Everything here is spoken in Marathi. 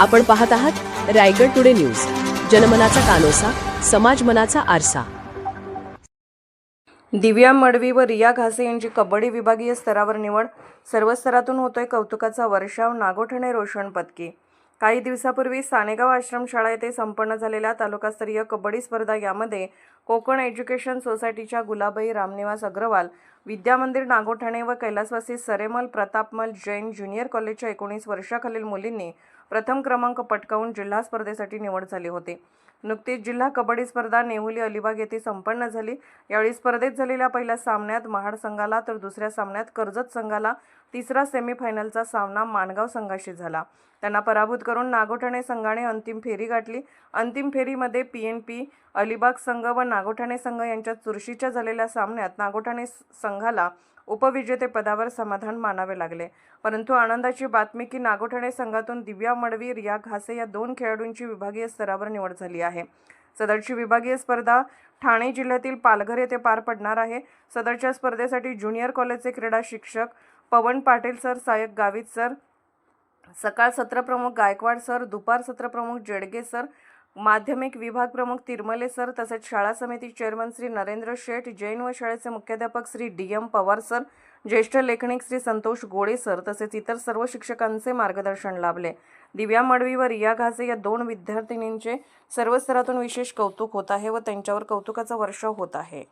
आपण पाहत आहात रायगड टुडे न्यूज. जनमनाचा कानोसा समाज मनाचा आरसा. दिव्या मडवी व रिया घासे यांची कबड्डी विभागीय स्तरावर निवड. सर्व स्तरातून होतोय कौतुकाचा वर्षाव नागोठणे रोशन पदकी. काही दिवसापूर्वी सानेगाव आश्रमशाळा येथे संपन्न झालेल्या तालुकास्तरीय कबड्डी स्पर्धा यामध्ये कोकण एज्युकेशन सोसायटीच्या गुलाबाई रामनिवास अग्रवाल विद्यामंदिर नागोठणे व कैलासवासी सरेमल प्रतापमल जैन ज्युनियर कॉलेजच्या एकोणीस वर्षाखालील मुलींनी प्रथम क्रमांक पटकावून जिल्हा स्पर्धेसाठी निवड झाली होती. नुकतीच जिल्हा कबड्डी स्पर्धा नेहुली अलिबाग येथे संपन्न झाली. यावेळी स्पर्धेत झालेल्या पहिल्या सामन्यात महाड संघाला तर दुसऱ्या सामन्यात कर्जत संघाला तिसरा सेमीफायनलचा सामना माणगाव संघाशी झाला. त्यांना पराभूत करून नागोठणे संघाने अंतिम फेरी गाठली. अंतिम फेरीमध्ये पी एन पी अलिबाग संघ व नागोठाणे संघ यांच्या चुरशीच्या झालेल्या सामन्यात नागोठाणे संघाला उपविजेतेपदावर समाधान मानावे लागले. परंतु आनंदाची बातमी की नागोठाणे संघातून दिव्या मडवीर या घासे या दोन खेळाडूंची विभागीय स्तरावर निवड झाली आहे. सदरची विभागीय स्पर्धा ठाणे जिल्ह्यातील पालघर येथे पार पडणार आहे. सदरच्या स्पर्धेसाठी ज्युनियर कॉलेजचे क्रीडा शिक्षक पवन पाटील सर सायक गावित सर सकाळ सत्रप्रमुख गायकवाड सर दुपार सत्रप्रमुख जेडगे सर माध्यमिक विभाग प्रमुख तिरमले सर तसेच शाळा समिती चेअरमन श्री नरेंद्र शेठ जैन व शाळेचे मुख्याध्यापक Shri D M Pawar sir ज्येष्ठ लेखनिक श्री संतोष गोडे सर तसेच इतर सर्व शिक्षकांचे मार्गदर्शन लाभले. दिव्या मडवी व रिया घासे या दोन विद्यार्थिनींचे सर्व स्तरातून विशेष कौतुक होत आहे व त्यांच्यावर कौतुकाचा वर्षाव होत आहे.